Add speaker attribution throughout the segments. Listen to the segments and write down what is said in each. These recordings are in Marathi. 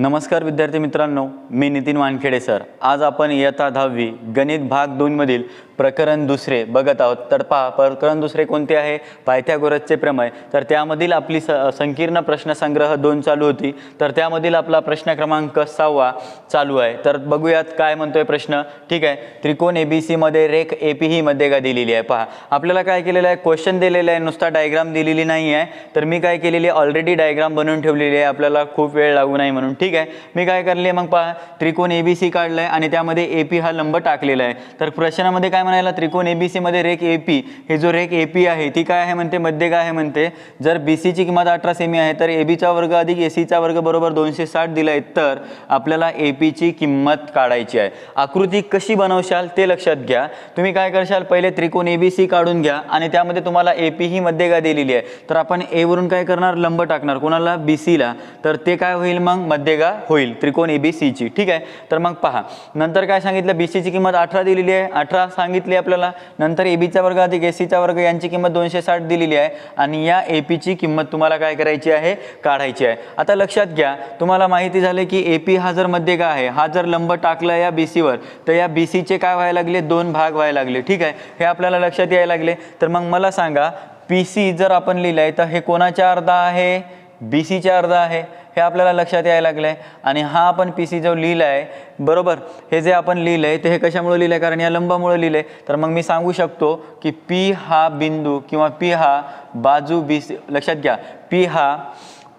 Speaker 1: नमस्कार विद्यार्थी मित्रांनो मी नितीन वानखेडे सर. आज आपण इयत्ता दहावी गणित भाग दोनमधील प्रकरण दुसरे बघत आहोत. तर पहा प्रकरण दुसरे कोणते आहे? पायथ्यागोरसचे प्रमेय. तर त्यामधील आपली स संकीर्ण प्रश्नसंग्रह दोन चालू होती. तर त्यामधील आपला प्रश्न क्रमांक सहावा चालू आहे. तर बघूयात काय म्हणतोय प्रश्न. ठीक आहे? त्रिकोण ए बी सीमध्ये रेख ए पी ही मध्यगा दिलेली आहे. पहा आपल्याला काय केलेलं आहे? क्वेश्चन दिलेलं आहे. नुसता डायग्राम दिलेली नाही आहे तर मी काय केलेली आहे? ऑलरेडी डायग्राम बनवून ठेवलेली आहे. आपल्याला खूप वेळ लागू नाही म्हणून. ठीक आहे. मी काय करले मग पहा त्रिकोण ए बी सी काढलं आहे आणि त्यामध्ये ए पी हा लंब टाकलेला आहे. तर प्रश्नामध्ये काय म्हणायला त्रिकोण ए बी सीमध्ये रेख ए पी हे जो रेख ए पी आहे ती काय आहे म्हणते? मध्ये काय आहे म्हणते? जर बी सीची किंमत अठरा सेमी आहे तर ए बीचा वर्ग अधिक ए सीचा वर्ग बरोबर दोनशे साठ दिला आहे तर आपल्याला ए पीची किंमत काढायची आहे. आकृती कशी बनवशाल ते लक्षात घ्या. तुम्ही काय करशाल पहिले त्रिकोण ए बी सी काढून घ्या आणि त्यामध्ये तुम्हाला ए पी ही मध्यगा दिलेली आहे. तर आपण ए वरून काय करणार? लंब टाकणार. कोणाला? बी सीला तर ते काय होईल मग? मध्यगा होईल. त्रिकोण ए बी सीची ठीक आहे? तर मग पहा. नंतर काय सांगितलं? बी सीची किंमत अठरा दिलेली आहे. अठरा सांगितली आपल्याला. नंतर ए बीचा वर्ग अधिक ए सीचा वर्ग यांची किंमत दोनशे साठ दिलेली आहे. आणि या ए पीची किंमत तुम्हाला काय करायची आहे? काढायची आहे. आता लक्षात घ्या. तुम्हाला माहिती झाले की ए पी हा जर मध्यगा आहे? हा जर लंब टाकला या बी सीवर तर या बी सीचे काय व्हायला लागले? दोन भाग व्हायला लागले. ठीक आहे? हे आपल्याला लक्षात यायला लागले. तर मग मला सांगा पी सी जर आपण लिहिलं आहे तर हे कोणाच्या अर्धा आहे? बी सीच्या अर्धा आहे हे आपल्याला लक्षात यायला लागलं आहे आणि हा आपण पी सी जो लिहिला आहे बरोबर? हे जे आपण लिहिलं आहे ते हे कशामुळे लिहिलं आहे कारण या लंबामुळे लिहिलं आहे तर मग मी सांगू शकतो की पी हा बिंदू किंवा पी हा बाजू बी सी लक्षात घ्या. पी हा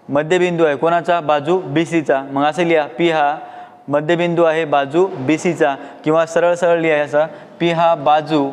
Speaker 1: मध्यबिंदू आहे. कोणाचा? बाजू बी सीचा मग असं लिहा. पी हा मध्यबिंदू आहे बाजू बी सीचा किंवा सरळ सरळ लिहायचा पी हा बाजू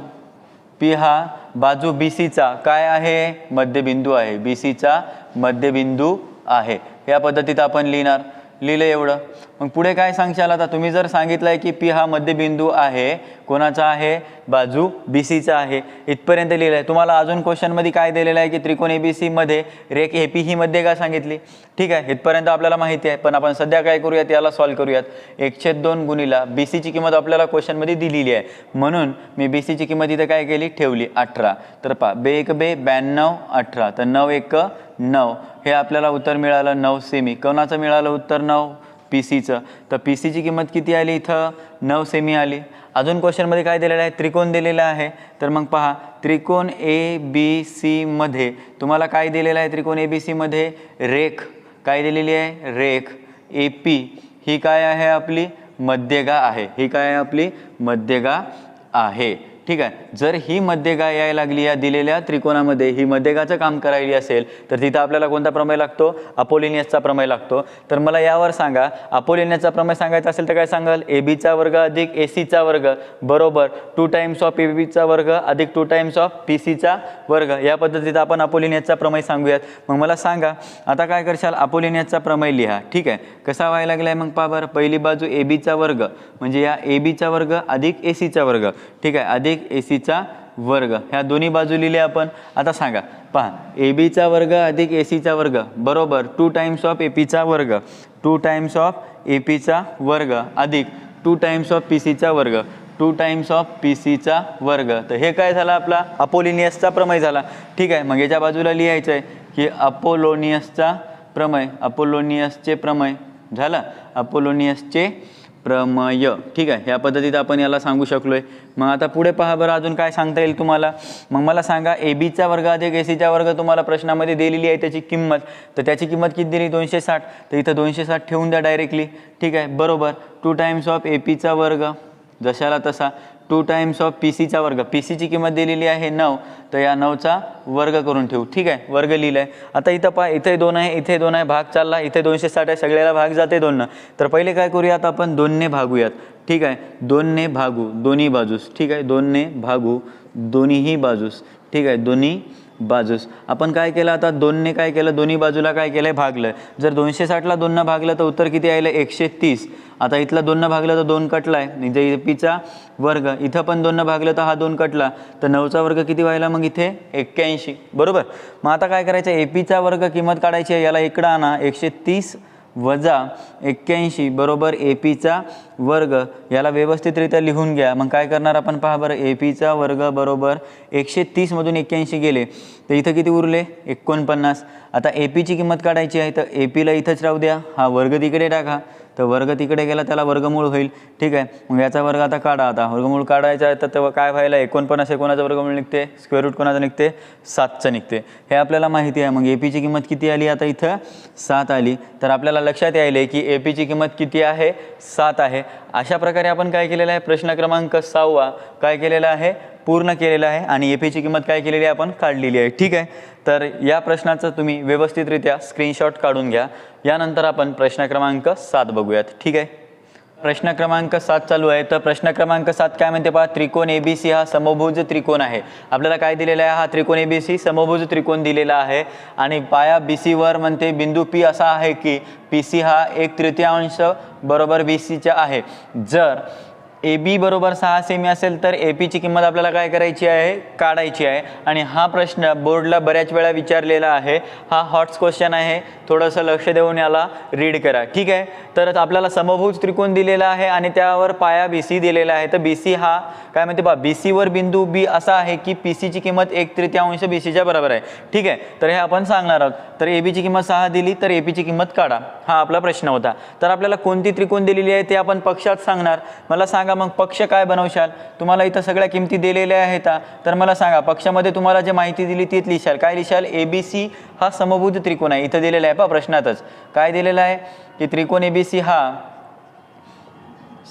Speaker 1: पी हा बाजू बी सीचा काय आहे? मध्यबिंदू आहे. बी सीचा मध्यबिंदू आहे. या पद्धतीत आपण लिहिणार. लिहिलं एवढं. मग पुढे काय सांगशाल आता? तुम्ही जर सांगितलं आहे की पी हा मध्यबिंदू आहे कोणाचा आहे? बाजू बी सीचा आहे. इथपर्यंत लिहिलं आहे तुम्हाला अजून क्वेश्चनमध्ये काय दिलेलं आहे की त्रिकोण ए बी सीमध्ये रेख ए पी ही मध्ये का सांगितली? ठीक आहे इथपर्यंत आपल्याला माहिती आहे. पण आपण सध्या काय करूयात? याला सॉल्व करूयात. एकशे दोन गुणीला बी सीची किंमत आपल्याला क्वेश्चनमध्ये दिलेली आहे. म्हणून मी बी सीची किंमत इथं काय केली? ठेवली. अठरा. तर पहा बे एक बे ब्याण्णव अठरा. तर नऊ एक नऊ. हे आपल्याला उत्तर मिळालं नऊ सेमी कोणाचं मिळालं उत्तर नऊ? पी सीचं तर पी सीची किंमत किती आली इथं? नऊ सेमी आली. अजून क्वेश्चनमध्ये काय दिलेलं आहे? त्रिकोण दिलेला आहे. तर मग पहा त्रिकोण ए बी सीमध्ये तुम्हाला काय दिलेलं आहे त्रिकोण ए बी सीमध्ये रेख. काय दिलेली आहे? रेख. ए पी ही काय आहे आपली? मध्यगा आहे. ही काय आहे आपली? मध्यगा आहे. ठीक आहे. जर ही मध्यगा यायला लागली या दिलेल्या त्रिकोणामध्ये ही मध्यगाचं काम करायली असेल तर तिथं आपल्याला कोणता प्रमेय लागतो? अपोलिनियसचा प्रमेय लागतो. तर मला यावर सांगा अपोलिनियसचा प्रमेय सांगायचा असेल तर काय सांगाल? ए बीचा वर्ग अधिक ए सीचा वर्ग बरोबर. टू टाइम्स ऑफ ए बीचा वर्ग अधिक टू टाइम्स ऑफ पी सीचा वर्ग. या पद्धतीत आपण अपोलिनियसचा प्रमेय सांगूयात. मग मला सांगा आता काय करशाल? अपोलिनियसचा प्रमेय लिहा. ठीक आहे. कसा व्हायला लागला आहे मग पाबर? बरं पहिली बाजू ए बीचा वर्ग म्हणजे या ए बीचा वर्ग अधिक ए सीचा वर्ग. ठीक आहे. अधिक ए सीचा वर्ग. ह्या दोन्ही बाजू लिहिले आपण. आता सांगा. पहा ए बीचा वर्ग अधिक ए सीचा वर्ग. बरोबर. टू टाइम्स ऑफ ए पीचा वर्ग. टू टाइम्स ऑफ ए पीचा वर्ग अधिक टू टाइम्स ऑफ पी सीचा वर्ग. टू टाइम्स ऑफ पी सीचा वर्ग. तर हे काय झालं आपला? अपोलिनियसचा प्रमेय झाला. ठीक आहे. मग याच्या बाजूला लिहायचं आहे की अपोलोनियसचा प्रमेय. अपोलोनियसचे प्रमेय. झालं? अपोलोनियसचे प्रमय. ठीक आहे ह्या पद्धतीत आपण याला सांगू शकलो आहे मग आता पुढे पहा बरं अजून काय सांगता येईल तुम्हाला? मग मला सांगा ए बीचा वर्ग अधिक ए सीचा वर्ग तुम्हाला प्रश्नामध्ये दिलेली आहे त्याची किंमत. तर त्याची किंमत किती दिली? दोनशे साठ. तर इथं दोनशे साठ ठेवून द्या डायरेक्टली ठीक आहे बरोबर. टू टाइम्स ऑफ ए पीचा वर्ग जशाला तसा. टू टाइम्स ऑफ पी सीचा वर्ग. पी सीची किंमत दिलेली आहे नऊ. तर या नऊचा वर्ग करून ठेवू. ठीक आहे? वर्ग लिहिलं आहे आता इथं पहा इथे दोन आहे इथे दोन आहे भाग चालला. इथे दोनशे साठ आहे सगळ्याला भाग जाते दोननं तर पहिले काय करूयात आपण? दोनने भागूयात. ठीक आहे? दोनने भागू दोन्ही बाजूस. ठीक आहे? दोनने भागू दोन्हीही बाजूस. ठीक आहे? दोन्ही बाजूस. आपण काय केलं आता? दोनने काय केलं? दोन्ही बाजूला काय केलं आहे भागलं. जर दोनशे साठला दोननं भागलं तर उत्तर किती आलं एकशे तीस. आता इथला दोननं भागलं तर दोन कटला आहे म्हणजे पीचा वर्ग. इथं पण दोननं भागलं तर हा दोन कटला. तर नऊचा वर्ग किती व्हायला? मग इथे एक्क्याऐंशी. बरोबर? मग आता काय करायचं? ए पीचा वर्ग किंमत काढायची आहे. याला इकडं आणा. एकशे तीस वजा एक्क्याऐंशी बरोबर ए पीचा वर्ग. याला व्यवस्थितरित्या लिहून घ्या. मग काय करणार आपण? पहा बरं. ए पीचा वर्ग बरोबर एकशे तीसमधून एक्क्याऐंशी गेले. तर इथं किती उरले? एकोणपन्नास. आता ए पीची किंमत काढायची आहे तर ए पीला इथंच राहू द्या. हा वर्ग तिकडे टाका. तर वर्ग तिकडे गेला त्याला वर्गमूळ होईल. ठीक आहे. मग याचा वर्ग आता काढा आता. वर्गमूळ काढायचा आहे तर तेव्हा काय व्हायला एकोणपन्नास एकोणाचा वर्गमूळ निघते स्क्वेअर रूट कोणाचं निघते? सातचं निघते. हे आपल्याला माहिती आहे. मग ए पीची किंमत किती आली आता इथं? सात आली. तर आपल्याला लक्षात यायले की ए पीची किंमत किती आहे? सात आहे. अशा प्रकारे आपण काय केलेलं आहे? प्रश्न क्रमांक सहावा काय केलेला आहे? पूर्ण केलेलं आहे आणि ए पीची किंमत काय केलेली आहे आपण काढलेली आहे. ठीक आहे? तर या प्रश्नाचं तुम्ही व्यवस्थितरित्या स्क्रीनशॉट काढून घ्या. यानंतर आपण प्रश्न क्रमांक सात बघूयात. ठीक आहे? प्रश्न क्रमांक सात चालू आहे. तर प्रश्न क्रमांक सात काय म्हणते पहा? त्रिकोण ए बी सी हा समभुज त्रिकोण आहे. आपल्याला काय दिलेला आहे? हा त्रिकोण ए बी सी समभुज त्रिकोण दिलेला आहे. आणि पाया बी सीवर म्हणते बिंदू पी असा आहे की पी सी हा एक तृतीयांश बरोबर बी सीचा आहे. जर ए बी बरोबर सहा सेमी असेल तर ए पीची किंमत आपल्याला काय करायची आहे? काढायची आहे. आणि हा प्रश्न बोर्डला बऱ्याच वेळा विचारलेला आहे. हा हॉट्स क्वेश्चन आहे. थोडंसं लक्ष देऊन याला रीड करा. ठीक आहे? तर आपल्याला समभुज त्रिकोण दिलेला आहे आणि त्यावर पाया बी सी दिलेला आहे. तर बी सी हा काय म्हणते बा बी सीवर बिंदू बी असा आहे की पी सीची किंमत एक तृतीयांश बी सीच्या बरोबर आहे. ठीक आहे? तर हे आपण सांगणार आहोत. तर ए बीची किंमत सहा दिली तर ए पीची किंमत काढा. हा आपला प्रश्न होता. तर आपल्याला कोणती त्रिकोण दिलेली आहे ते आपण पक्षात सांगणार. मला सांग मग पक्ष काय बनवशाल? तुम्हाला इथं सगळ्या किमती दिलेल्या आहेत तर मला सांगा पक्षामध्ये तुम्हाला जे माहिती दिली तीच लिहिशाल काय लिहिशाल ए बी सी हा समभुज त्रिकोण आहे. इथं दिलेला आहे पहा प्रश्नातच. काय दिलेलं आहे? की त्रिकोण ए बी सी हा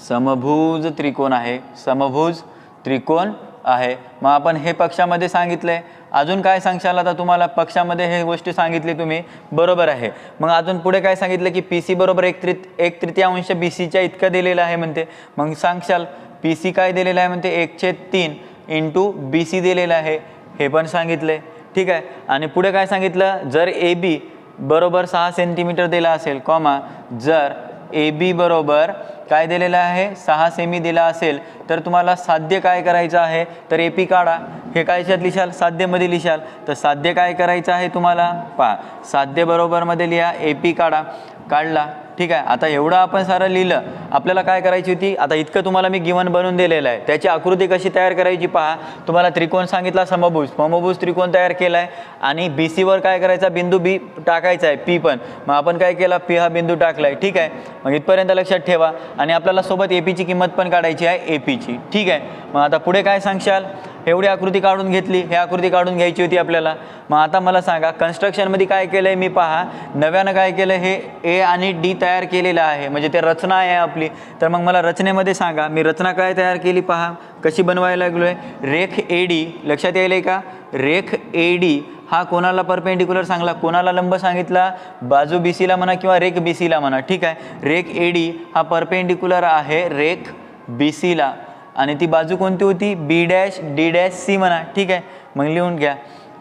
Speaker 1: समभुज त्रिकोण आहे. समभुज त्रिकोण आहे. मग आपण हे पक्षामध्ये सांगितलं. आहे अजून काय सांगशाल आता तुम्हाला? पक्षामध्ये हे गोष्टी सांगितली तुम्ही. बरोबर आहे. मग अजून पुढे काय सांगितलं की पी सी बरोबर एक त्रित एक तृतीयांश बी सीच्या इतकं दिलेलं आहे म्हणते. मग सांगशाल पी सी काय दिलेलं आहे म्हणते? एकशे तीन इंटू बी सी दिलेलं आहे. हे पण सांगितले. ठीक आहे. आणि पुढे काय सांगितलं? जर ए बी बरोबर सहा सेंटीमीटर दिला असेल कॉमा जर ए बी बरोबर काय दिलेलं आहे? सहा सेमी दिला असेल तर तुम्हाला साध्य काय करायचं आहे? तर ए पी काढा. हे कायच्यात लिशाल? साध्यमध्ये लिशाल. तर साध्य काय करायचं आहे तुम्हाला? पहा साध्य बरोबरमध्ये लिहा ए पी काढा. काढला. ठीक आहे. आता एवढं आपण सारं लिहिलं आपल्याला काय करायची होती? आता इतकं तुम्हाला मी गिवन बनवून दिलेलं आहे. त्याची आकृती कशी तयार करायची पहा. तुम्हाला त्रिकोण सांगितला समभुज. समभुज त्रिकोण तयार केला आहे आणि बी सीवर काय करायचा? बिंदू बी टाकायचा आहे. पी पण. मग आपण काय केला? पी हा बिंदू टाकला आहे ठीक आहे. मग इथपर्यंत लक्षात ठेवा. आणि आपल्याला सोबत ए पीची किंमत पण काढायची आहे. ए पीची ठीक आहे. मग आता पुढे काय सांगशाल? एवढी आकृती काढून घेतली हे आकृती काढून घ्यायची होती आपल्याला. मग आता मला सांगा कन्स्ट्रक्शनमध्ये काय केलं आहे मी पहा नव्यानं काय केलं हे ए आणि डी तयार केलेलं आहे. म्हणजे ते रचना आहे आपली. तर मग मला रचनेमध्ये सांगा मी रचना काय तयार केली पहा. कशी बनवायला लागलो आहे रेख ए डी लक्षात यायला का? रेख ए डी हा कोणाला परपेंडिक्युलर सांगला? कोणाला लंब सांगितला? बाजू बी सीला म्हणा किंवा रेख बी सीला म्हणा. ठीक आहे? रेख ए डी हा परपेंडिक्युलर आहे रेख बी सीला आणि ती बाजू कोणती होती? B dash D dash C म्हणा. ठीक आहे? मग लिहून घ्या.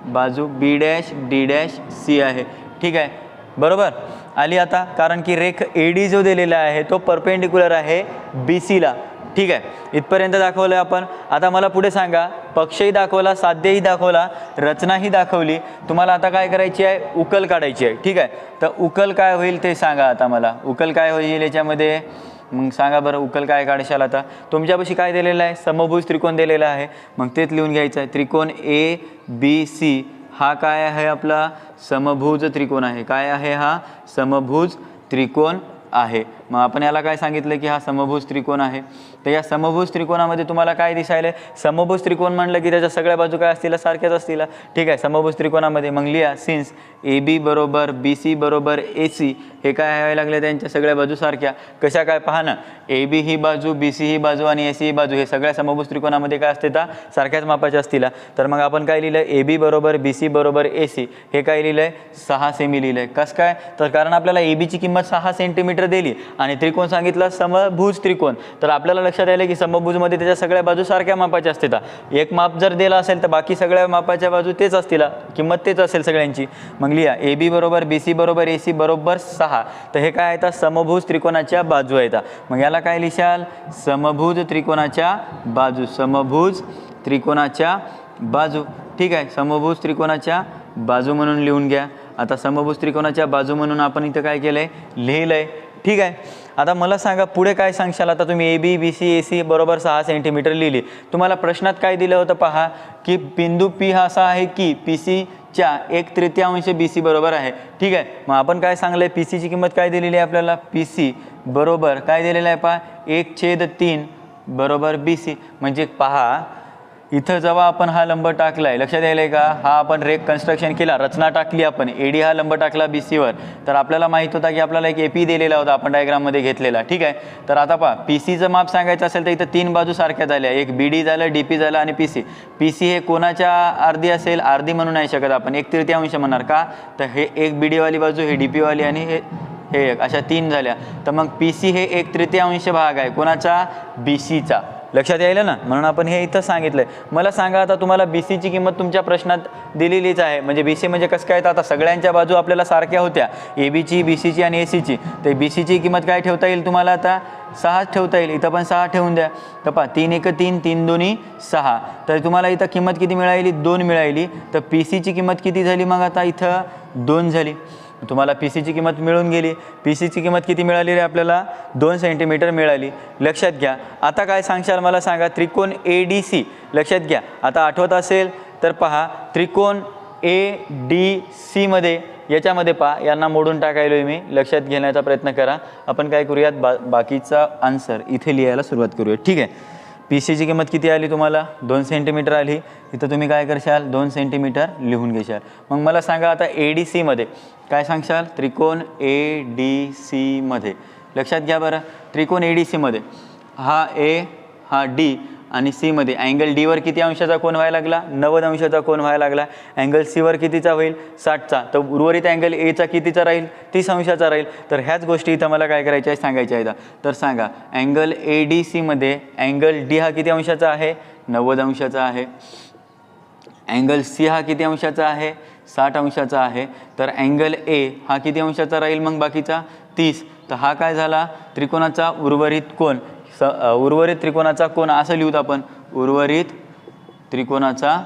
Speaker 1: बाजू B dash D dash C आहे. ठीक आहे? बरोबर? आली आता. कारण की रेख ए डी जो दिलेला आहे तो परपेंडिक्युलर आहे बी सीला ठीक आहे? इथपर्यंत दाखवलं आपण. आता मला पुढे सांगा. पक्षही दाखवला साध्यही दाखवला रचनाही दाखवली. तुम्हाला आता काय करायची आहे? उकल काढायची आहे. ठीक आहे? तर उकल काय होईल ते सांगा आता मला. उकल काय होईल याच्यामध्ये? मग सांगा बरं उकल काय काढशाल आता? तुमच्यापाशी काय दिलेलं आहे? समभुज त्रिकोण दिलेला आहे. मग तेच लिहून घ्यायचं आहे. त्रिकोण ए बी सी हा काय आहे आपला? समभुज त्रिकोण आहे. काय आहे हा? समभुज त्रिकोण आहे. मग आपण याला काय सांगितलं की हा समभुज त्रिकोण आहे? तर या समभुज त्रिकोणामध्ये तुम्हाला काय दिसायलं समभुज त्रिकोण म्हणलं की त्याच्या सगळ्या बाजू काय असतील? सारख्याच असतील. ठीक आहे समभुज त्रिकोणामध्ये मग लिहा सिन्स ए बी बरोबर बी सी बरोबर ए सी हे काय व्हायला लागले त्यांच्या सगळ्या बाजू सारख्या? कशा काय पहा ना ए बी ही बाजू बी सी ही बाजू आणि ए सी ही बाजू हे सगळ्या समभुज त्रिकोणामध्ये काय असते? त्या सारख्याच मापाच्या असतील. तर मग आपण काय लिहिलं ए बी बरोबर बी सी बरोबर ए सी हे काय लिहिलं आहे सहा सेमी लिहिलं आहे कसं काय? तर कारण आपल्याला ए बीची किंमत सहा सेंटीमीटर दिली. आणि त्रिकोण सांगितलं समभुज त्रिकोण. तर आपल्याला लक्षात आलं की समभुजमध्ये त्याच्या सगळ्या बाजू सारख्या मापाच्या असतील. एक माप जर दिला असेल तर बाकी सगळ्या मापाच्या बाजू तेच असतील. किंमत तेच असेल सगळ्यांची. मग लिहा ए बी बरोबर बी सी बरोबर ए सी बरोबर सहा. तर हे काय येतात समभुज त्रिकोणाच्या बाजू येतात मग याला काय लिशाल? समभुज त्रिकोणाच्या बाजू. समभुज त्रिकोणाच्या बाजू. ठीक आहे समभुज त्रिकोणाच्या बाजू म्हणून लिहून घ्या. आता समभुज त्रिकोणाच्या बाजू म्हणून आपण इथं काय केलं आहे लिहिलं आहे ठीक आहे. आता मला सांगा पुढे काय सांगशाल? आता तुम्ही A B B C A C बरोबर सहा सेंटीमीटर लिहिली. तुम्हाला प्रश्नात काय दिलं होतं पहा की बिंदू पी हा असा आहे की पी सीच्या एक तृतीयांश बी सी बरोबर आहे. ठीक आहे. मग आपण काय सांगलं आहे पी सीची किंमत काय दिलेली आहे आपल्याला? पी सी बरोबर काय दिलेलं आहे पहा? एक छेद तीन बरोबर बी सी म्हणजे पहा इथं जेव्हा आपण हा लंब टाकला आहे लक्षात यायला आहे का? हा आपण रेक कन्स्ट्रक्शन केला रचना टाकली आपण एडी हा लंब टाकला बी सीवर तर आपल्याला माहीत होता की आपल्याला एक एपी दिलेला होता आपण डायग्राममध्ये घेतलेला ठीक आहे? तर आता पहा पी सीचं माप सांगायचं असेल तर इथं तीन बाजू सारख्या झाल्या. एक बी डी झालं डी पी झालं आणि पी सी पी सी हे कोणाच्या अर्धी असेल? अर्धी म्हणू नाही शकत आपण. एक तृतीयांश म्हणणार का? तर हे एक बी डीवाली बाजू हे डी पीवाली आणि हे हे एक अशा तीन झाल्या. तर मग पी सी हे एक तृतीयांश भाग आहे. कोणाचा? बी सीचा लक्षात यायलं ना? म्हणून आपण हे इथं सांगितलंय. मला सांगा आता तुम्हाला बी सीची किंमत तुमच्या प्रश्नात दिलेलीच आहे. म्हणजे बी सी म्हणजे कसं काय? तर आता सगळ्यांच्या बाजू आपल्याला सारख्या होत्या. ए बीची बी सीची आणि ए सीची तर बी सीची किंमत काय ठेवता येईल तुम्हाला आता? सहाच ठेवता येईल. इथं पण सहा ठेवून द्या. तर पहा तीन एक तीन तीन दोन्ही सहा. तर तुम्हाला इथं किंमत किती मिळाली? दोन मिळाली. तर पी सीची किंमत किती झाली मग आता? इथं दोन झाली. तुम्हाला पी सीची किंमत मिळून गेली. पी सीची किंमत किती मिळाली रे आपल्याला? दोन सेंटीमीटर मिळाली. लक्षात घ्या. आता काय सांगशाल मला सांगा? त्रिकोण ए डी सी लक्षात घ्या. आता आठवत असेल तर पहा. त्रिकोण ए डी सीमध्ये याच्यामध्ये पहा. यांना मोडून टाकायलो मी. लक्षात घेण्याचा प्रयत्न करा. आपण काय करूयात? बा बाकीचा आन्सर इथे लिहायला सुरुवात करूया ठीक आहे? पी सीची किंमत किती आली तुम्हाला? दोन सेंटीमीटर आली. इथं तुम्ही काय करशाल? दोन सेंटीमीटर लिहून घेशाल. मग मला सांगा आता ए डी सीमध्ये काय सांगशाल? त्रिकोण ए डी सीमध्ये लक्षात घ्या बरं. त्रिकोण ए डी सीमध्ये हा ए हा डी आणि सीमध्ये अँगल डीवर किती अंशाचा कोण व्हायला लागला? नव्वद अंशाचा कोण व्हायला लागला. अँगल सीवर कितीचा होईल? साठचा. तर उर्वरित अँगल एचा कितीचा राहील? तीस अंशाचा राहील. तर ह्याच गोष्टी इथं मला काय करायच्या आहे सांगायच्या आहेत. तर सांगा अँगल ए डी सीमध्ये अँगल डी हा किती अंशाचा आहे? नव्वद अंशाचा आहे. अँगल सी हा किती अंशाचा आहे? साठ अंशाचा आहे. तर अँगल ए हा किती अंशाचा राहील मग बाकीचा? तीस. तर हा काय झाला? त्रिकोणाचा उर्वरित कोण स उर्वरित त्रिकोणाचा कोण असं लिहूत आपण. उर्वरित त्रिकोणाचा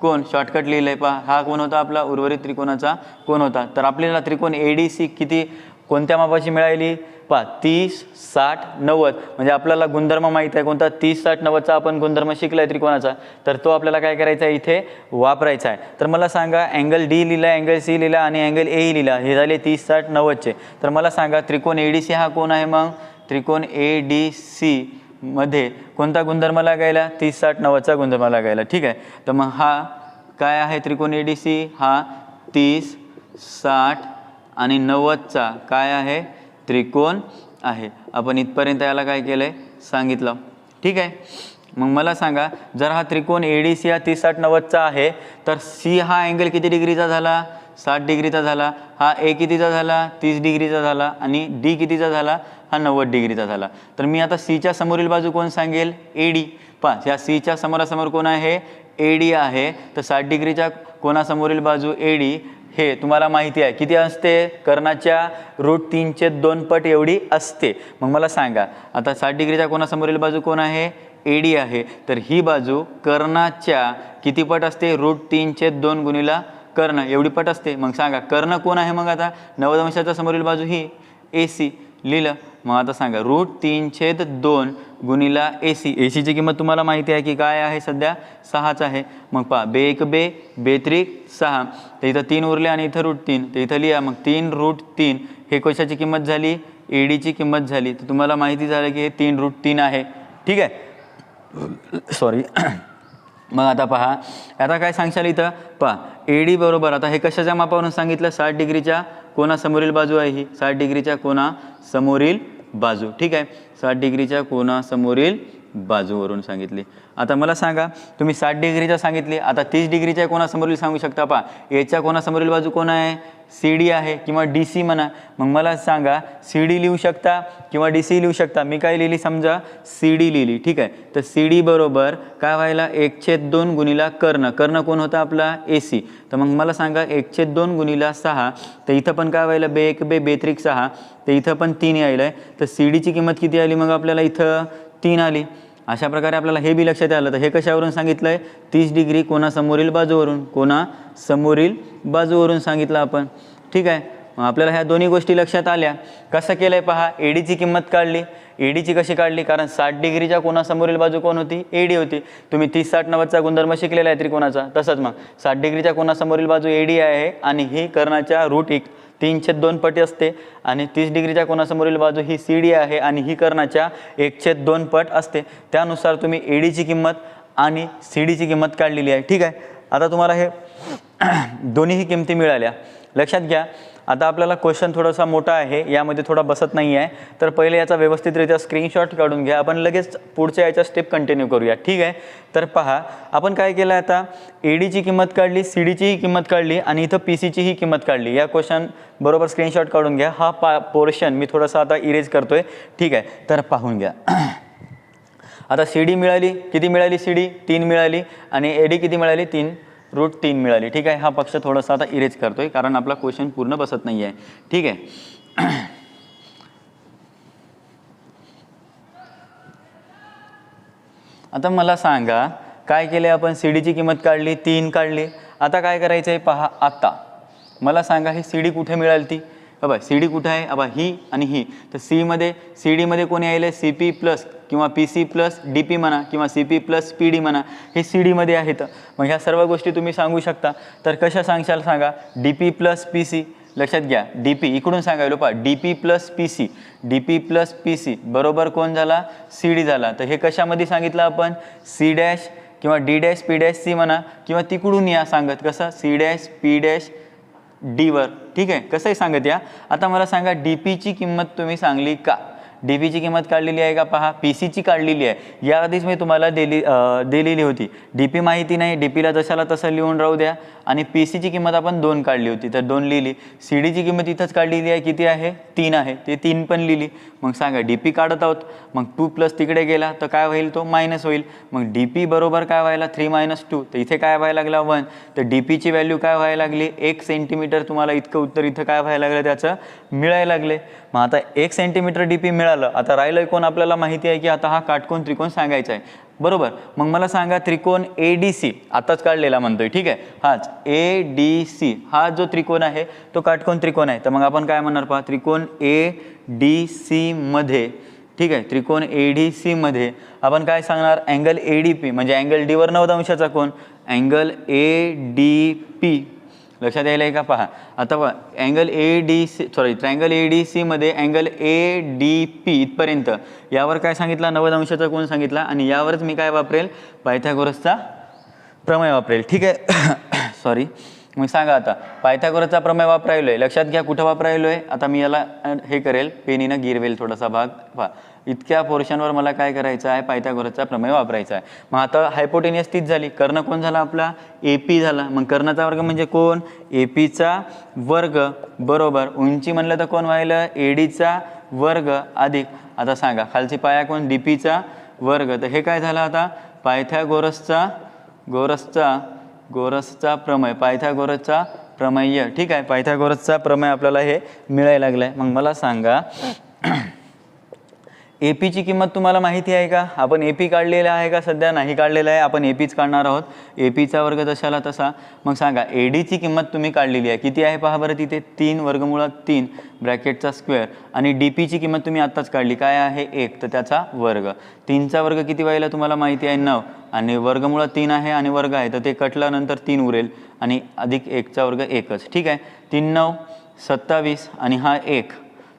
Speaker 1: कोण शॉर्टकट लिहिलं आहे पहा. हा कोण होता आपला. उर्वरित त्रिकोणाचा कोण होता. तर आपल्याला त्रिकोण ए डी सी किती कोणत्या मापाची मिळाली? पहा तीस साठ नव्वद. म्हणजे आपल्याला गुणधर्म माहीत आहे कोणता? तीस साठ नव्वदचा आपण गुणधर्म शिकला आहे त्रिकोणाचा. तर तो आपल्याला काय करायचा आहे? इथे वापरायचा आहे. तर मला सांगा अँगल डी लिहिला अँगल सी लिहिला आणि अँगल ए लिहिला. हे झाले तीस साठ नव्वदचे. तर मला सांगा त्रिकोण ए डी सी हा कोण आहे मग? त्रिकोण ए डी सी मध्ये कोणता गुणधर्म लागायला? तीस साठ नव्वदचा गुणधर्म लागायला. ठीक आहे? तर मग हा काय आहे त्रिकोण ए डी सी? हा तीस साठ आणि नव्वदचा काय आहे? त्रिकोण आहे. आपण इथपर्यंत याला काय केलं आहे सांगितलं. ठीक आहे? मग मला सांगा जर हा त्रिकोण ए डी सी हा तीस साठ नव्वदचा आहे तर सी हा अँगल किती डिग्रीचा झाला? साठ डिग्रीचा झाला. हा ए कितीचा झाला? तीस डिग्रीचा झाला. आणि डी कितीचा झाला? हा नव्वद डिग्रीचा झाला. तर मी आता सीच्या समोरील बाजू कोण सांगेल? ए डी पहा या सीच्या समोरासमोर कोण आहे? ए डी आहे. तर साठ डिग्रीच्या कोणासमोरील बाजू ए डी हे तुम्हाला माहिती आहे. किती असते? कर्णाच्या रूट तीनचे दोन पट एवढी असते. मग मला सांगा आता साठ डिग्रीच्या कोणासमोरील बाजू कोण आहे? ए डी आहे. तर ही बाजू कर्णाच्या किती पट असते? रूट तीनचे दोन गुणीला कर्ण. एवढी पट असते. मग सांगा कर्ण कोण आहे मग आता? नवदंशाच्या समोरील बाजू ही ए सी लिहिलं. मग आता सांगा रूट तीन छेद दोन गुणीला ए सी ए सीची किंमत तुम्हाला माहिती आहे की काय आहे सध्या? सहाच आहे. मग पहा बे एक बे बेत्रिक सहा. तर इथं तीन उरले आणि इथं रूट तीन. तर इथं लिहा मग तीन रूट तीन. हे कशाची किंमत झाली? ए डीची किंमत झाली. तर तुम्हाला माहिती झालं की हे तीन रूट तीन आहे. ठीक आहे? सॉरी मग आता पहा आता काय सांगशाल इथं? पहा ए डी बरोबर आता हे कशाच्या मापावरून सांगितलं? साठ डिग्रीच्या कोणासमोरील बाजू आहे ही? साठ डिग्रीच्या कोणासमोरील बाजू. ठीक आहे? साठ डिग्रीच्या कोणासमोरील बाजूवरून सांगितली. आता मला सांगा तुम्ही साठ डिग्रीचा सांगितली आता तीस डिग्रीच्या कोणासमोरील सांगू शकता? पहा याच्या कोणासमोरील बाजू कोण आहे? सी डी आहे किंवा डी सी म्हणा. मग मला सांगा सी डी लिहू शकता किंवा डी सी लिहू शकता? मी काय लिहिली समजा? सी डी लिहिली ठीक आहे. तर सी डी बरोबर काय व्हायला? एक छेद दोन गुणीला कर्ण. कर्ण कोण होता आपला? ए सी तर मग मला सांगा एक छेद दोन गुणीला सहा. तर इथं पण काय व्हायला? बे एक बे बेत्रिक सहा. तर इथं पण तीन यायला आहे तर सी डीची किंमत किती आली मग आपल्याला इथं? तीन आली. अशा प्रकारे आपल्याला हे बी लक्षात आलं. तर हे कशावरून सांगितलं आहे तीस डिग्री कोणासमोरील बाजूवरून? कोणासमोरील बाजूवरून सांगितलं आपण. ठीक आहे? मग आपल्याला ह्या दोन्ही गोष्टी लक्षात आल्या. कसं केलं आहे पहा एडीची किंमत काढली. एडीची कशी काढली? कारण साठ डिग्रीच्या कोणासमोरील बाजू कोण होती? एडी होती. तुम्ही तीस साठ नव्वदचा गुणधर्म शिकलेला आहे त्रिकोणाचा. तसंच मग साठ डिग्रीच्या कोणासमोरील बाजू एडी आहे आणि ही कर्णाच्या रूट एक. तीनशे दोन पटी असते आणि तीस डिग्रीच्या कोणासमोरील बाजू ही सी डी आहे आणि ही कर्णाच्या एकशे दोन पट असते. त्यानुसार तुम्ही एडीची किंमत आणि सी डीची किंमत काढलेली आहे. ठीक आहे? आता तुम्हाला हे दोन्हीही किमती मिळाल्या. लक्षात घ्या. आता आपल्याला क्वेश्चन थोडासा मोठा आहे यामध्ये थोडा बसत नाही आहे तर पहिले याचा व्यवस्थितरित्या स्क्रीनशॉट काढून घ्या. आपण लगेच पुढच्या याच्या स्टेप कंटिन्यू करूया. ठीक आहे? तर पहा आपण काय केलं आता? ए डीची किंमत काढली सी डीचीही किंमत काढली आणि इथं पी सीचीही किंमत काढली. या क्वेश्चन बरोबर स्क्रीनशॉट काढून घ्या. हा पा पोर्शन मी थोडासा आता इरेज करतोय. ठीक आहे? तर पाहून घ्या. आता सी डी मिळाली किती मिळाली सी डी तीन मिळाली आणि ए डी किती मिळाली? तीन. रूट तीन मिळाली. ठीक आहे? हा पक्ष थोडासा आता इरेज करतोय कारण आपला क्वेश्चन पूर्ण बसत नाही आहे ठीक आहे? आता मला सांगा काय केले आपण? सी डीची किंमत काढली तीन काढली. आता काय करायचं आहे पहा आत्ता मला सांगा ही सी डी कुठे मिळाली ती बाबा सी डी कुठं आहे? बाबा ही आणि ही. तर सीमध्ये सी डीमध्ये कोणी आहे? सी पी प्लस किंवा P C plus D P म्हणा किंवा C P plus P D म्हणा हे सी डीमध्ये आहेत मग ह्या सर्व गोष्टी तुम्ही सांगू शकता. तर कशा सांगशाल सांगा? D P plus P C लक्षात घ्या. डी पी इकडून सांगायलो पा D P plus P C D P plus P C बरोबर कोण झाला? सी डी झाला. तर हे कशामध्ये सांगितलं आपण? सी डॅश किंवा D dash P dash C म्हणा किंवा तिकडून या सांगत. कसं? सी डॅश पी डॅश डीवर ठीक आहे? कसंही सांगत या. आता मला सांगा डी पीची किंमत तुम्ही सांगली का? डी पीची किंमत काढलेली आहे का पहा? पी सीची काढलेली आहे. याआधीच मी तुम्हाला दिली दिलेली होती. डी पी माहिती नाही. डी पीला जशाला तसं लिहून राहू द्या. आणि पी सीची किंमत आपण दोन काढली होती. तर दोन लिहिली. सी डीची किंमत इथंच काढलेली आहे. किती आहे? तीन आहे. ते तीन पण लिहिली. मग सांगा डी पी काढत आहोत. मग टू प्लस तिकडे गेला तर काय होईल? तो मायनस होईल. मग डी पी बरोबर काय व्हायला? थ्री मायनस टू तर इथे काय व्हायला लागला? वन तर डी पीची व्हॅल्यू काय व्हायला लागली? एक सेंटीमीटर तुम्हाला इतकं उत्तर इथं काय व्हायला लागलं? त्याचं मिळायला लागले. मग आता एक सेंटीमीटर डी पी मिळालं. आता राहिलं कोण? आपल्याला माहिती आहे की आता हा काटकोन त्रिकोण सांगायचा आहे. बरोबर. मग मला सांगा त्रिकोण ए डी सी आताच काढलेला म्हणतोय ठीक आहे? हाच ए डी सी हा जो त्रिकोण आहे तो काटकोन त्रिकोण आहे. तर मग आपण काय म्हणणार पहा? त्रिकोण ए डी सीमध्ये ठीक आहे? त्रिकोण ए डी सीमध्ये आपण काय सांगणार? अँगल ए डी पी म्हणजे अँगल डीवर नव्वद अंशाचा कोण अँगल ए डी पी लक्षात यायला आहे का पहा. आता पहा angle A D C sorry triangle A D सीमध्ये अँगल ए डी पी इथपर्यंत यावर काय सांगितलं? नव्वद अंशाचा कोण सांगितला? आणि यावरच मी काय वापरेल? पायथ्यागोरसचा प्रमेय वापरेल. ठीक आहे? सॉरी मग सांगा आता पायथ्यागोरसचा प्रमेय वापरायलो आहे लक्षात घ्या कुठं वापरायलो आहे आता मी याला हे करेल. पेनीनं गिरवेल थोडासा भाग. पहा. इतक्या पोर्शनवर मला काय करायचं आहे? पायथागोरसचा प्रमेय वापरायचा आहे. मग आता हायपोटेनियस तीच झाली. कर्ण कोण झाला आपला? ए पी झाला. मग कर्णाचा वर्ग म्हणजे कोण? ए पीचा वर्ग. बरोबर. उंची म्हणलं तर कोण व्हायला ए डीचा वर्ग अधिक. आता सांगा खालची पाया कोण? डी पीचा वर्ग. तर हे काय झालं आता? पायथ्यागोरसचा गोरसचा गोरसचा प्रमेय. पायथ्यागोरसचा प्रमेय. ठीक आहे. पायथ्यागोरसचा प्रमेय आपल्याला हे मिळायला लागलं आहे मग मला सांगा ए पीची किंमत तुम्हाला माहिती आहे का? आपण ए पी काढलेला आहे का? सध्या नाही काढलेला आहे. आपण ए पीच काढणार आहोत. ए पीचा वर्ग जशाला तसा. मग सांगा ए डीची किंमत तुम्ही काढलेली आहे. किती आहे पहा बरं तिथे? तीन वर्गमुळात तीन ब्रॅकेटचा स्क्वेअर. आणि डी पीची किंमत तुम्ही आत्ताच काढली. काय आहे? एक. तर त्याचा वर्ग. तीनचा वर्ग किती व्हायला तुम्हाला माहिती आहे? नऊ. आणि वर्गमुळात तीन आहे आणि वर्ग आहे. तर ते कटल्यानंतर तीन उरेल. आणि अधिक एकचा वर्ग एकच. ठीक आहे? तीन नऊ सत्तावीस आणि हा एक.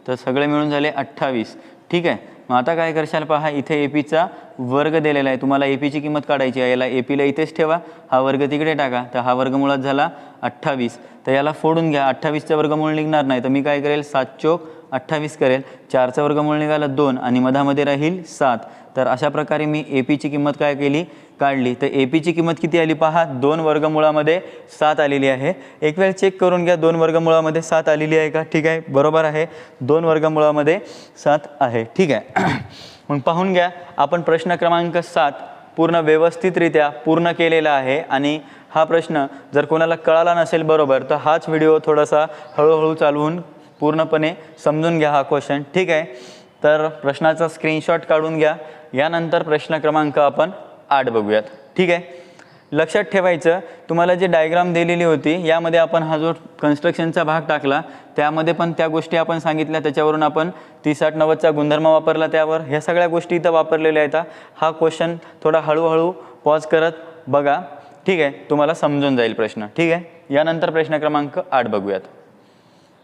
Speaker 1: तर सगळे मिळून झाले अठ्ठावीस. ठीक आहे? मग आता काय करशाल पहा इथे ए पीचा वर्ग दिलेला आहे. तुम्हाला ए पीची किंमत काढायची आहे. याला ए पीला इथेच ठेवा. हा वर्ग तिकडे टाका. तर हा वर्गमुळात झाला अठ्ठावीस. तर याला फोडून घ्या. अठ्ठावीसचा वर्गमूळ निघणार नाही. तर मी काय करेल? सात चोक अठ्ठावीस करेल. चारचा वर्गमूळ निघाला दोन आणि मधामध्ये राहील सात. तर अशा प्रकारे मी ए पीची किंमत काय केली? काढली. तर ए पीची किंमत किती आली पहा? दोन वर्गमुळामध्ये सात आलेली आहे. एक वेळ चेक करून घ्या. दोन वर्गमुळामध्ये सात आलेली आहे का? ठीक आहे. बरोबर आहे. दोन वर्गमुळामध्ये सात आहे. ठीक आहे. मग पाहून घ्या. आपण प्रश्न क्रमांक सात पूर्ण व्यवस्थितरित्या पूर्ण केलेला आहे. आणि हा प्रश्न जर कोणाला कळाला नसेल बरोबर तर हाच व्हिडिओ थोडासा हळूहळू चालवून पूर्णपणे समजून घ्या हा क्वेश्चन ठीक आहे? तर प्रश्नाचा स्क्रीनशॉट काढून घ्या. यानंतर प्रश्न क्रमांक आपण आठ बघूयात. ठीक आहे? लक्षात ठेवायचं तुम्हाला जे डायग्राम दिलेली होती यामध्ये आपण हा जो कन्स्ट्रक्शनचा भाग टाकला त्यामध्ये पण त्या गोष्टी आपण सांगितल्या. त्याच्यावरून आपण तीस आठ नव्वदचा गुणधर्म वापरला त्यावर. ह्या सगळ्या गोष्टी इथं वापरलेल्या आहेत. हा क्वेश्चन थोडा हळूहळू पॉज करत बघा. ठीक आहे? तुम्हाला समजून जाईल प्रश्न. ठीक आहे? यानंतर प्रश्न क्रमांक आठ बघूयात.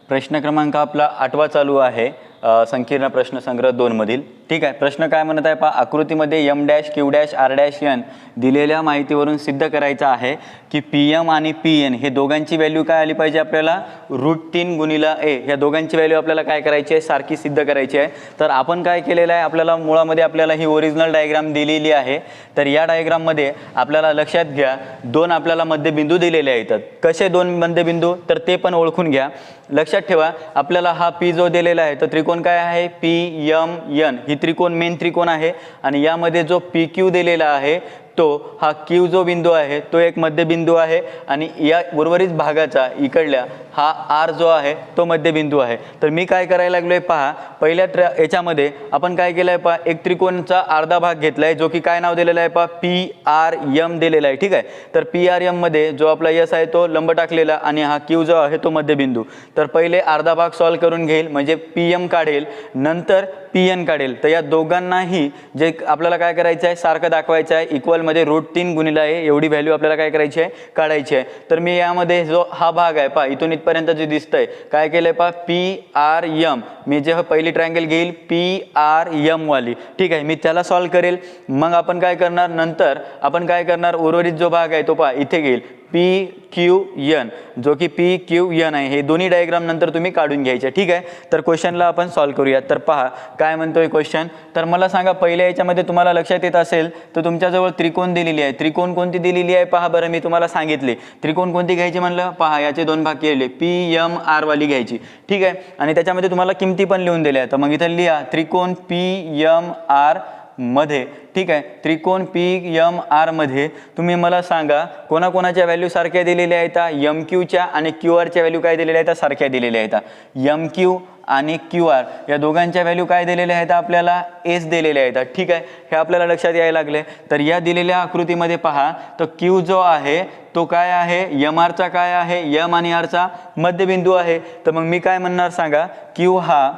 Speaker 1: प्रश्न क्रमांक आपला आठवा चालू आहे. संकीर्ण प्रश्न संग्रह दोनमधील ठीक आहे. प्रश्न काय म्हणत आहे पहा. आकृतीमध्ये M dash Q dash R dash N दिलेल्या माहितीवरून सिद्ध करायचं आहे की पी एम आणि पी एन हे दोघांची व्हॅल्यू काय आली पाहिजे आपल्याला? रूट तीन गुणिला ए ह्या दोघांची व्हॅल्यू आपल्याला काय करायची आहे? सारखी सिद्ध करायची आहे. तर आपण काय केलेलं आहे? आपल्याला मुळामध्ये आपल्याला ही ओरिजिनल डायग्राम दिलेली आहे. तर या डायग्राममध्ये आपल्याला लक्षात घ्या दोन आपल्याला मध्यबिंदू दिलेले आहेत. कसे दोन मध्यबिंदू? तर ते पण ओळखून घ्या. लक्षात ठेवा आपल्याला हा पी जो दिलेला आहे तर त्रिकोण काय आहे? पी यम यन ही त्रिकोण मेन त्रिकोण आहे. आणि यामध्ये जो पी क्यू दिलेला आहे तो हा क्यू जो बिंदू आहे तो एक मध्यबिंदू आहे आणि या उर्वरित भागाचा इकडल्या हा आर जो आहे तो मध्यबिंदू आहे. तर मी काय करायला लागलो आहे पहा पहिल्या ट्र याच्यामध्ये आपण काय केलं आहे पहा एक त्रिकोणचा अर्धा भाग घेतला आहे जो की काय नाव दिलेलं आहे पहा पी आर यम दिलेला आहे ठीक आहे? तर पी आर यममध्ये जो आपला यस आहे तो लंब टाकलेला आणि हा क्यू जो आहे तो मध्यबिंदू तर पहिले अर्धा भाग सॉल्व करून घेईल म्हणजे पी एम काढेल नंतर पी एन काढेल. तर या दोघांनाही जे आपल्याला काय करायचं आहे? सारखं दाखवायचं आहे. इक्वलमध्ये रूट तीन गुणिला आहे. एवढी व्हॅल्यू आपल्याला काय करायची आहे? काढायची आहे. तर मी यामध्ये जो हा भाग आहे पहा इथून इथपर्यंत जे दिसतंय काय केलं आहे पहा? पी आर यम मी जे पहिली ट्रायंगल घेईल पी आर यम वाली. ठीक आहे मी त्याला सॉल्व करेल. मग आपण काय करणार? नंतर आपण काय करणार? उर्वरित जो भाग आहे तो पहा इथे घेईल. पी क्यू यन जो की पी क्यू यन आहे. हे दोन्ही डायग्राम नंतर तुम्ही काढून घ्यायचे ठीक आहे? तर क्वेश्चनला आपण सॉल्व करूयात. तर पहा काय म्हणतोय क्वेश्चन तर मला सांगा पहिल्या याच्यामध्ये तुम्हाला लक्षात येत असेल तर तुमच्याजवळ त्रिकोण दिलेली आहे. त्रिकोण कोणती दिलेली आहे? पहा बरं मी तुम्हाला सांगितले. त्रिकोण कोणती घ्यायची म्हणलं? पहा याचे दोन भाग केलेले पी एम आर वाली घ्यायची. ठीक आहे? आणि त्याच्यामध्ये तुम्हाला किमती पण लिहून दिल्या तर मग इथं लिहा. त्रिकोण पी एम आर मध्ये. ठीक आहे? त्रिकोण पी यम आरमध्ये तुम्ही मला सांगा कोणाकोणाच्या व्हॅल्यू सारख्या दिलेल्या आहेत? यम क्यूच्या आणि क्यू आरच्या व्हॅल्यू काय दिलेल्या आहेत? सारख्या दिलेल्या आहेत. यम क्यू आणि क्यू आर या दोघांच्या व्हॅल्यू काय दिलेल्या आहेत? आपल्याला एस दिलेल्या आहेत. ठीक आहे? हे आपल्याला लक्षात यायला लागले. तर या दिलेल्या आकृतीमध्ये पहा. तर क्यू जो आहे तो काय आहे? यम आरचा काय आहे? यम आणि आरचा मध्यबिंदू आहे. तर मग मी काय म्हणणार सांगा? क्यू हा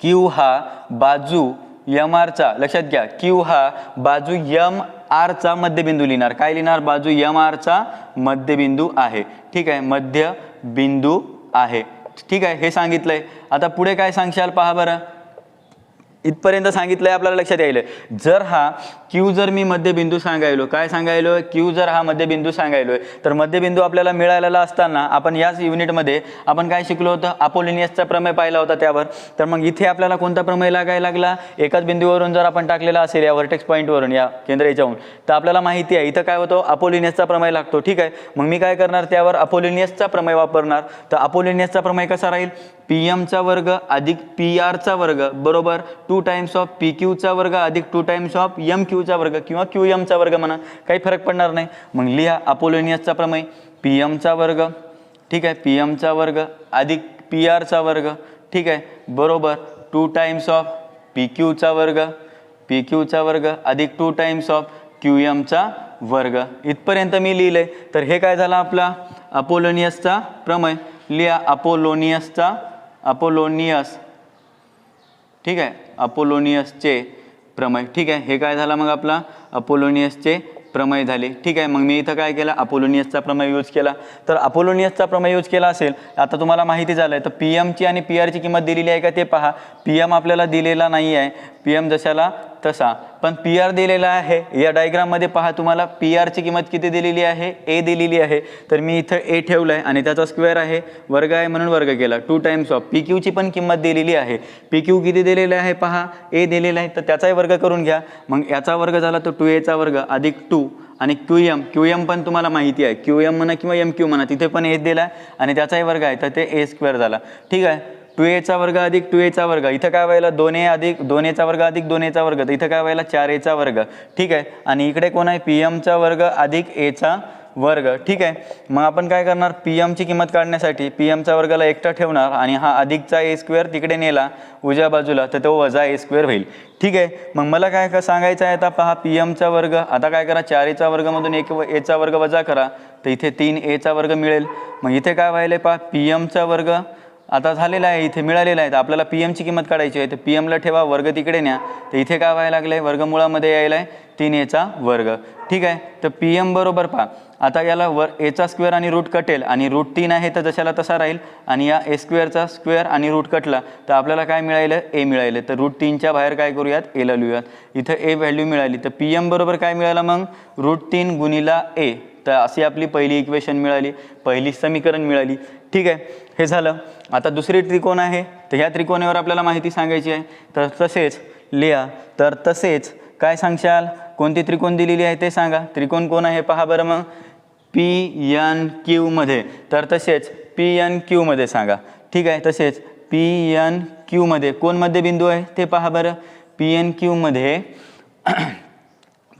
Speaker 1: क्यू हा बाजू यम आरचा लक्षात घ्या. क्यू हा बाजू यम आरचा मध्यबिंदू लिहिणार. काय लिहिणार? बाजू यम आरचा मध्यबिंदू आहे. ठीक आहे? मध्यबिंदू आहे. ठीक आहे? हे सांगितलंय. आता पुढे काय सांगशाल? पहा बरं. इथपर्यंत सांगितलं आहे आपल्याला लक्षात यायलं जर हा क्यू जर मी मध्यबिंदू सांगायलो काय सांगायलो? क्यू जर हा मध्यबिंदू सांगायलोय तर मध्यबिंदू आपल्याला मिळालेला असताना आपण याच युनिटमध्ये आपण काय शिकलो होतं? अपोलिनियसचा प्रमेय पाहिला होता त्यावर. तर मग इथे आपल्याला कोणता प्रमेय लागायला लागला? एकाच बिंदूवरून जर आपण टाकलेला असेल या व्हर्टेक्स पॉईंटवरून या केंद्र याच्याहून तर आपल्याला माहिती आहे इथं काय होतं? अपोलिनियसचा प्रमेय लागतो. ठीक आहे? मग मी काय करणार? त्यावर अपोलिनियसचा प्रमेय वापरणार. तर अपोलिनियसचा प्रमेय कसा राहील? पी एमचा वर्ग अधिक पी आरचा वर्ग बरोबर? टू टाइम्स ऑफ पी क्यूचा वर्ग अधिक टू टाइम्स ऑफ एम क्यूचा वर्ग किंवा क्यू एमचा वर्ग म्हणा. काही फरक पडणार नाही. मग लिहा अपोलोनियसचा प्रमेय. पी एमचा वर्ग ठीक आहे? पी एमचा वर्ग अधिक पी आरचा वर्ग ठीक आहे? बरोबर? टू टाइम्स ऑफ पी क्यूचा वर्ग पी क्यूचा वर्ग अधिक टू टाइम्स ऑफ क्यू एमचा वर्ग. इथपर्यंत मी लिहिलंय तर हे काय झालं आपला? अपोलोनियसचा प्रमेय. लिहा अपोलोनियसचा अपोलोनियस. ठीक आहे? अपोलोनियसचे प्रमेय. ठीक आहे? हे काय झालं मग आपला? अपोलोनियसचे प्रमेय झाले. ठीक आहे? मग मी इथं काय केलं? अपोलोनियसचा प्रमेय यूज केला. तर अपोलोनियसचा प्रमेय यूज केला असेल आता तुम्हाला माहिती झालं आहे तर पी एमची आणि पी आरची किंमत दिलेली आहे का ते पहा. पी एम आपल्याला दिलेला नाही आहे पी एम जशाला तसा. पण पी आर दिलेला आहे. या डायग्राममध्ये पहा तुम्हाला पी आरची किंमत किती दिलेली आहे? ए दिलेली आहे. तर मी इथं ए ठेवलं आहे आणि त्याचा स्क्वेअर आहे. वर्ग आहे म्हणून वर्ग केला. टू टाइम्स ऑफ पी क्यूची पण किंमत दिलेली आहे. पी क्यू किती दिलेलं आहे पहा? ए दिलेला आहे. तर त्याचाही वर्ग करून घ्या. मग याचा वर्ग झाला तो टू एचा वर्ग अधिक टू आणि क्यू एम क्यू एम पण तुम्हाला माहिती आहे. क्यू एम म्हणा किंवा एम क्यू म्हणा तिथे पण ए दिला आहे आणि त्याचाही वर्ग आहे. तर ते ए स्क्वेअर झाला. ठीक आहे? टू एचा वर्ग अधिक टू एचा वर्ग. इथं काय व्हायला? दोन ए अधिक दोन एचा वर्ग अधिक दोन एचा वर्ग. तर इथं काय व्हायला? चार एचा वर्ग. ठीक आहे? आणि इकडे कोण आहे? पी एमचा वर्ग अधिक एचा वर्ग. ठीक आहे? मग आपण काय करणार? पी एमची किंमत काढण्यासाठी पी एमचा वर्गाला एकटा ठेवणार आणि हा अधिकचा ए स्क्वेअर तिकडे नेला उजव्या बाजूला. तर तो वजा ए स्क्वेअर होईल. ठीक आहे? मग मला काय का सांगायचं आहे आता? पहा पी एमचा वर्ग. आता काय करा? चार एचा वर्गमधून एक व- एचा वर्ग वजा करा. तर इथे तीन एचा वर्ग मिळेल. मग इथे काय व्हायला पहा? पी एमचा वर्ग आता झालेला आहे इथे मिळालेला आहे. तर आपल्याला पी एमची किंमत काढायची आहे. तर पी एमला ठेवा वर्ग तिकडे न्या. तर इथे काय व्हायला लागलं आहे वर्गमुळामध्ये यायला आहे. तीन एचा वर्ग. ठीक आहे? तर पी एम बरोबर पहा. आता याला वर एचा स्क्वेअर आणि रूट कटेल. आणि रूट तीन आहे तर जशाला तसा राहील. आणि या ए स्क्वेअरचा स्क्वेअर आणि रूट कटला. तर आपल्याला काय मिळालं ए मिळालं तर रूट तीनच्या बाहेर काय करूयात? एला लिहूयात. इथं ए व्हॅल्यू मिळाली. तर पी एम बरोबर काय मिळालं मग? रूट तीन गुणिला ए तर अशी आपली पहिली इक्वेशन मिळाली. पहिली समीकरण मिळाली. ठीक आहे? हे झालं. आता दुसरी त्रिकोण आहे. तर ह्या त्रिकोणावर आपल्याला माहिती सांगायची आहे. तर तसेच लिहा. तर तसेच काय सांगशाल? कोणती त्रिकोण दिलेली आहे ते सांगा. त्रिकोण कोण आहे पहा बरं मग. पी एन क्यूमध्ये तर तसेच पी एन क्यूमध्ये सांगा. ठीक आहे तसेच पी एन क्यूमध्ये कोण मध्यबिंदू आहे ते पहा बरं. पी एन क्यूमध्ये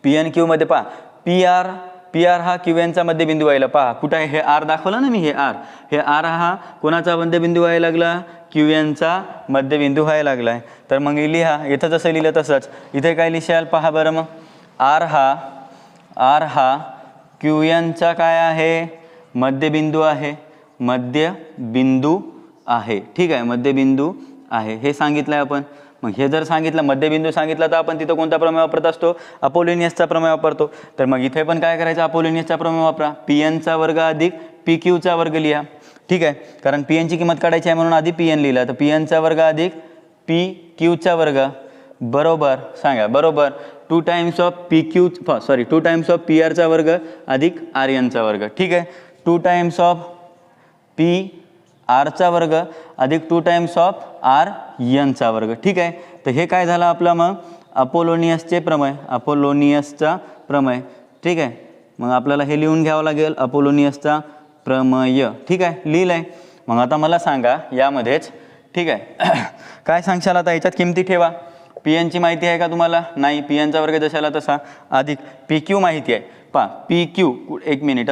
Speaker 1: पी एन क्यूमध्ये पहा. पी आर पी आर हा क्यू एनचा मध्यबिंदू व्हायला पहा कुठं आहे? हे आर दाखवलं ना मी हे आर. हे आर हा कोणाचा मध्यबिंदू व्हायला लागला? क्यू एनचा मध्यबिंदू व्हायला लागला आहे तर मग लिहा. इथं जसं लिहिलं तसंच. इथे काय लिशाल? पहा बरं मग. आर हा आर हा क्यू एनचा काय आहे? मध्यबिंदू आहे. मध्यबिंदू आहे. ठीक आहे मध्यबिंदू आहे. हे सांगितलं आहे आपण. मग हे जर सांगितलं मध्यबिंदू सांगितलं तर आपण तिथं कोणता प्रमेय वापरत असतो? अपोलिनियसचा प्रमेय वापरतो. तर मग इथे पण काय करायचं? अपोलिनियसचा प्रमेय वापरा. पी एनचा वर्ग अधिक पी क्यूचा वर्ग लिहा. ठीक आहे? कारण पी एनची किंमत काढायची आहे म्हणून आधी पी एन लिहिला. तर पी एनचा वर्ग अधिक पी क्यूचा वर्ग. बरोबर. सांगा. बरोबर. Two times of P Q sorry two times of P आरचा वर्ग अधिक आर एनचा वर्ग. ठीक आहे? टू टाइम्स ऑफ पी आरचा वर्ग अधिक टू टाइम्स ऑफ आर यनचा वर्ग. ठीक आहे? तर हे काय झालं आपलं मग? अपोलोनियसचे प्रमेय. अपोलोनियसचा प्रमेय. ठीक आहे? मग आपल्याला हे लिहून घ्यावं लागेल. अपोलोनियसचा प्रमेय. ठीक आहे? लिहिलं आहे मग आता मला सांगा यामध्येच. ठीक आहे? काय सांगशाल आता? याच्यात किमती ठेवा. पी एनची माहिती आहे का तुम्हाला? नाही. पी एनचा वर्ग जशाला तसा. अधिक पी क्यू माहिती आहे. पहा पी क्यू एक मिनिट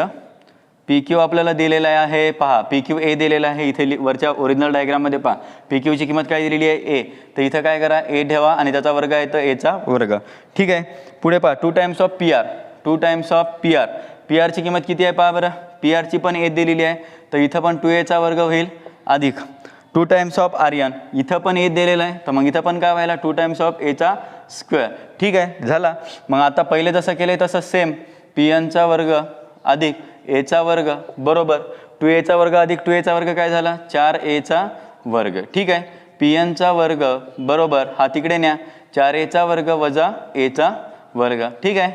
Speaker 1: पी क्यू आपल्याला दिलेला आहे. पहा पी क्यू ए दिलेला आहे. इथे लि- वरच्या ओरिजिनल डायग्राममध्ये पहा. पी क्यूची किंमत काय दिलेली आहे? ए तर इथं काय करा? ए ठेवा आणि त्याचा वर्ग आहे तर एचा वर्ग. ठीक आहे. पुढे पहा. Two times of P R two times of P R P आरची किंमत किती आहे पहा बरं. पी आरची पण ए दिलेली आहे. तर इथं पण टू एचा वर्ग होईल. अधिक. टू टाइम्स ऑफ आर्यन इथं पण ए दिलेलं आहे. तर मग इथं पण काय व्हायला? टू टाइम्स ऑफ एचा स्क्वेअर ठीक आहे. झाला. मग आता पहिले जसं केलं तसं सेम पी एनचा वर्ग. अधिक एचा वर्ग बरोबर टू एचा वर्ग अधिक टू एचा वर्ग काय झाला चार एचा वर्ग ठीक आहे पी एनचा वर्ग बरोबर हा तिकडे न्या चार एचा वर्ग वजा एचा वर्ग ठीक आहे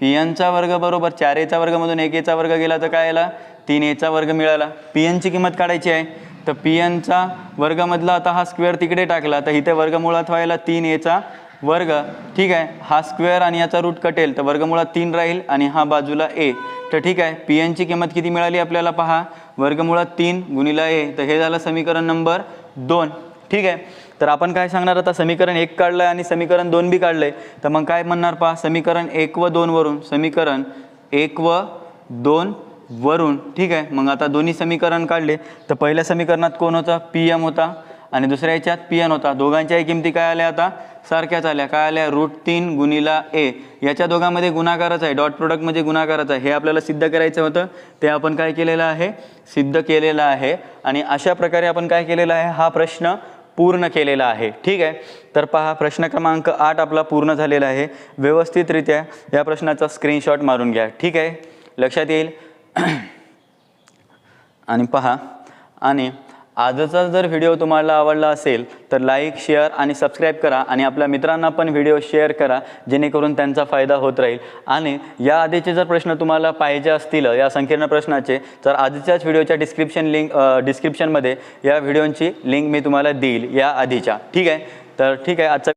Speaker 1: पी एनचा वर्ग बरोबर चार एचा वर्गमधून एक एचा वर्ग गेला तर काय आला तीन एचा वर्ग मिळाला पी एनची किंमत काढायची आहे तर पी एनचा वर्गामधला आता हा स्क्वेअर तिकडे टाकला तर इथे वर्गमुळात व्हायला तीन एचा वर्ग. ठीक आहे. हा स्क्वेअर आणि याचा रूट कटेल तर वर्गमुळात तीन राहील आणि हा बाजूला ए. तर ठीक आहे. पी एनची किंमत किती मिळाली आपल्याला पहा? वर्गमुळात तीन गुणिला ए. तर हे झालं समीकरण नंबर दोन. ठीक आहे. तर आपण काय सांगणार आता? समीकरण एक काढलं आहे आणि समीकरण दोन बी काढलं आहे तर मग काय म्हणणार पहा? समीकरण एक व दोन वरून. समीकरण एक व दोन वरून. ठीक आहे. मग आता दोन्ही समीकरण काढले. तर पहिल्या समीकरणात कोण होता? पी एम होता. आणि दुसऱ्या याच्यात पी एन होता. दोघांच्याही किमती काय आल्या आता? सारख्याच आल्या. काय आल्या? रूट तीन गुणिला ए. याच्या दोघांमध्ये गुणाकारच आहे. डॉट प्रोडक्ट म्हणजे गुणाकारच आहे. हे आपल्याला सिद्ध करायचं होतं. ते आपण काय केलेलं आहे? सिद्ध केलेलं आहे. आणि अशा प्रकारे आपण काय केलेलं आहे? हा प्रश्न पूर्ण केलेला आहे. ठीक आहे? तर पहा प्रश्न क्रमांक आठ आपला पूर्ण झालेला आहे. व्यवस्थितरित्या या प्रश्नाचा स्क्रीनशॉट मारून घ्या. ठीक आहे? लक्षात येईल? आणि पहा. आणि आजचा जर व्हिडिओ तुम्हाला आवडला असेल तर लाईक शेअर आणि सबस्क्राईब करा आणि आपल्या मित्रांना पण व्हिडिओ शेअर करा जेणेकरून त्यांचा फायदा होत राहील. आणि या आधीचे जर प्रश्न तुम्हाला पाहिजे असतील या संकीर्ण प्रश्नाचे तर आधीच्याच व्हिडिओच्या डिस्क्रिप्शन लिंक डिस्क्रिप्शनमध्ये या व्हिडिओची लिंक मी तुम्हाला देईल या आधीच्या. ठीक आहे? तर ठीक आहे आजचा